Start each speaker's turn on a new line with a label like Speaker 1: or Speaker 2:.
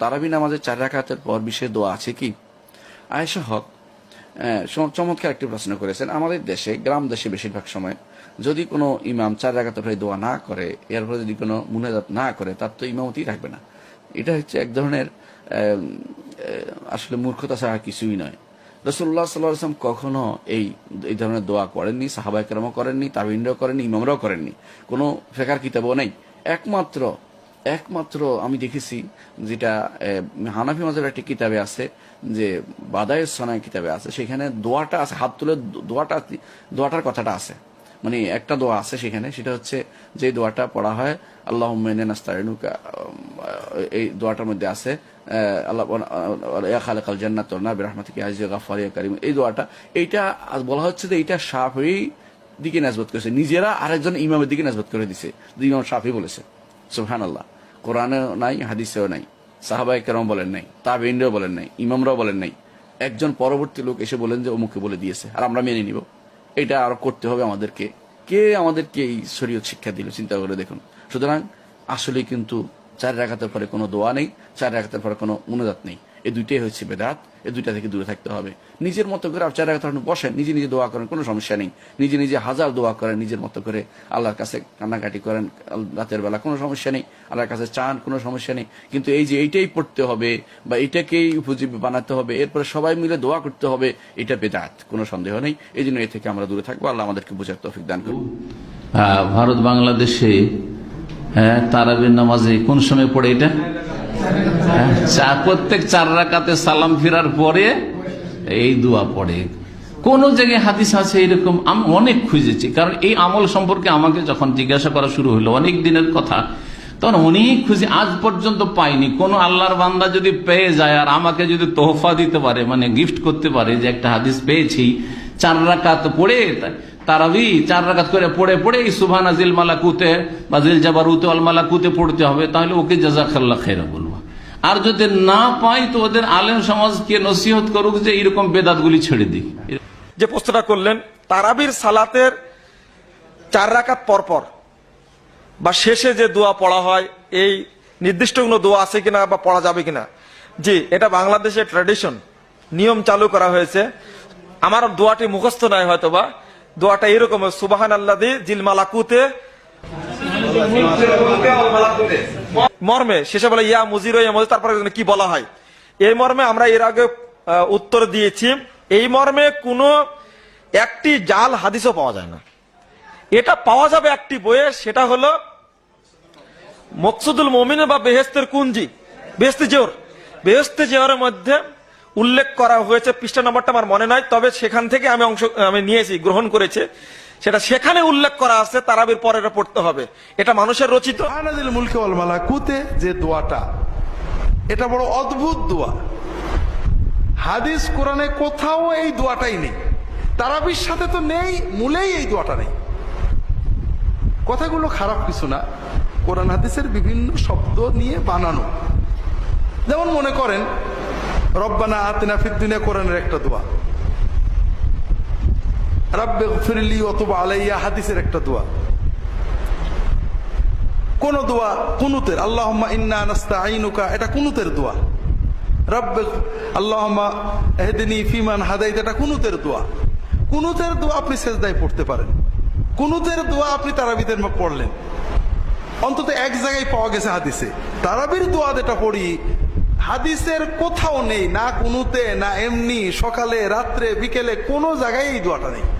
Speaker 1: তারাবি নামাজের চার রাকাতের পর বিশেষ দোয়া আছে কি? আয়েশা হক চমৎকার একটি প্রশ্ন করেছেন। আমাদের দেশে, গ্রাম দেশে বেশিরভাগ সময় যদি কোনো ইমাম চার রাকাতের পরে দোয়া না করে এরপরে যদি কোনো মুনাজাত না করে, তার তো ইমামতি রাখবে না। এটা হচ্ছে এক ধরনের আসলে মূর্খতা ছাড়া কিছুই নয়। রসুল্লাহ সাল্লাম কখনো এই এই ধরনের দোয়া করেননি সাহাবাই কেরামও করেননি, তাবিনরাও করেননি, ইমামরাও করেননি। কোনো ফেকার কিতাবও নেই। একমাত্র একমাত্র আমি দেখেছি যেটা হানাফি মাজার একটি কিতাবে আছে যে বাদায়ের সনায় কিতাবে আছে। সেখানে দোয়াটা আছে, হাত তুলে দোয়াটা, দোয়াটার কথাটা আছে। মানে একটা দোয়া আছে সেখানে, সেটা হচ্ছে যে দোয়াটা পড়া হয় আল্লাহ এই দোয়াটার মধ্যে আছে আল্লাহ ইয়া এই দোয়াটা, এইটা বলা হচ্ছে যে এইটা সাফি দিকে নাজবত করেছে। নিজেরা আরেকজন ইমামের দিকে নাজবত করে দিছে ইমাম সাফি বলেছে। সুবহান আল্লাহ কোরআনেও নাই, হাদিসেও নাই সাহাবাই কেরম বলেন নাই তাবিনরাও বলেন নাই, ইমামরাও বলেন নাই। একজন পরবর্তী লোক এসে বলেন যে অমুকে বলে দিয়েছে, আর আমরা মেনে নিব। এটা আরও করতে হবে আমাদেরকে। কে আমাদেরকে এই শরীয়ত শিক্ষা দিল, চিন্তা করে দেখুন। সুতরাং আসলে কিন্তু চার রাখাতের পরে কোনো দোয়া নেই চার রাখাতের পরে কোনো মুনাজাত নেই। এই দুইটাই হচ্ছে বেদাত এই দুইটা থেকে দূরে থাকতে হবে। নিজের মতো করে আপনি চার রাখাতে বসেন নিজে নিজে দোয়া করেন কোনো সমস্যা নেই। নিজে নিজে হাজার দোয়া করেন নিজের মতো করে আল্লাহর কাছে কান্নাকাটি করেন রাতের বেলা কোনো সমস্যা নেই। আল্লাহর কাছে চান কোনো সমস্যা নেই। কিন্তু এই যে এইটাই পড়তে হবে বা এইটাকেই উপজীবী বানাতে হবে এরপরে সবাই মিলে দোয়া করতে হবে এটা বেদাত কোনো সন্দেহ নেই। এই জন্য এ থেকে আমরা দূরে থাকব। আল্লাহ আমাদেরকে বোঝার তৌফিক দান
Speaker 2: আহ, ভারত বাংলাদেশে তারাবির নামাজে কোন সময় পড়ে এটা? হ্যাঁ, চা- প্রত্যেক চার রাকাতে সালাম ফিরার পরে এই দোয়া পড়ে। কোন জায়গায় হাদিস আছে এরকম? আমি অনেক খুঁজেছি কারণ এই আমল সম্পর্কে আমাকে যখন জিজ্ঞাসা করা শুরু হলো অনেক দিনের কথা তখন অনেক খুঁজে আজ পর্যন্ত পাইনি। কোন আল্লাহর বান্দা যদি পেয়ে যায় আর আমাকে যদি তোহফা দিতে পারে মানে গিফট করতে পারে যে একটা হাদিস পেয়েছি চার রাকাত পড়ে তারাবি, চার রাকাত করে পড়ে পড়ে এই সুবহানা জিল মালাকুতে বা জিল জাবারুতে আল মালাকুতে পড়তে হবে, তাহলে ওকে জাজাকাল্লাহ খেরা বলব। আর যদি না পাই, তো ওদের আলেম সমাজকে নসিহত করুক যে এরকম বেদাতগুলি ছেড়ে দিই
Speaker 3: যে প্রশ্নটা করলেন, তারাবির সালাতের চার রাকাত পরপর বা শেষে যে দোয়া পড়া হয়, এই নির্দিষ্ট কোনো দোয়া আছে কিনা বা পড়া যাবে কিনা? জি, এটা বাংলাদেশের ট্র্যাডিশন নিয়ম চালু করা হয়েছে। আমার দোয়াটি মুখস্থ নয় হয়তো বা দোয়াটা এরকম সুবাহান আল্লাহ জিল মালাকুতে। মর্মে, শেষে বলে, ইয়া মুজির তারপরে কি বলা হয়। এই মর্মে আমরা এর আগে উত্তর দিয়েছি। এই মর্মে কোনো একটি জাল হাদিসও পাওয়া যায় না। এটা পাওয়া যাবে একটি বইয়ে, সেটা হলো, মকসুদুল মমিন বা বেহেস্তের কুঞ্জি, বেহেস্তে জোর। বেহেস্তে জোরের মধ্যে উল্লেখ করা হয়েছে, পৃষ্ঠা নম্বরটা আমার মনে নাই, তবে সেখান থেকে আমি অংশ, আমি নিয়েছি, গ্রহণ করেছে। সেটা সেখানে উল্লেখ করা আছে, তারাবির পরে পড়তে হবে। এটা মানুষের রচিত।
Speaker 4: মুলকে যে দোয়াটা, এটা বড় অদ্ভুত দোয়া। হাদিস, কোরআনে কোথাও এই দোয়াটাই নেই। তারাবির সাথে তো নেই, মূলেই এই দোয়াটা নেই। কথাগুলো খারাপ কিছু না, কোরআন হাদিসের বিভিন্ন শব্দ নিয়ে বানানো। যেমন মনে করেন রব্বানা আতিনা ফিদ্দিনে কোরআনের একটা দোয়া। রাব্বে ফিরলি অথবা আলাইয়া হাদিসের একটা দোয়া। কোন দোয়া কুনুতের, আল্লাহম্মা ইন্না নাস্তা আইনুকা এটা কুনুতের দোয়া। রব্বে আল্লাহম্মা এহদিনী ফিমান হাদাইত, এটা কুনুতের দোয়া। কুনুতের দোয়া আপনি সেজদায় পড়তে পারেন। কুনুতের দোয়া আপনি তারাবিদের পড়লেন। অন্তত এক জায়গায় পাওয়া গেছে হাদিসে। তারাবির দোয়া যেটা পড়ি হাদিসের কোথাও নেই, না কোনোতে, না এমনি, সকালে, রাত্রে, বিকেলে, কোনো জায়গায় এই দোয়াটা নেই।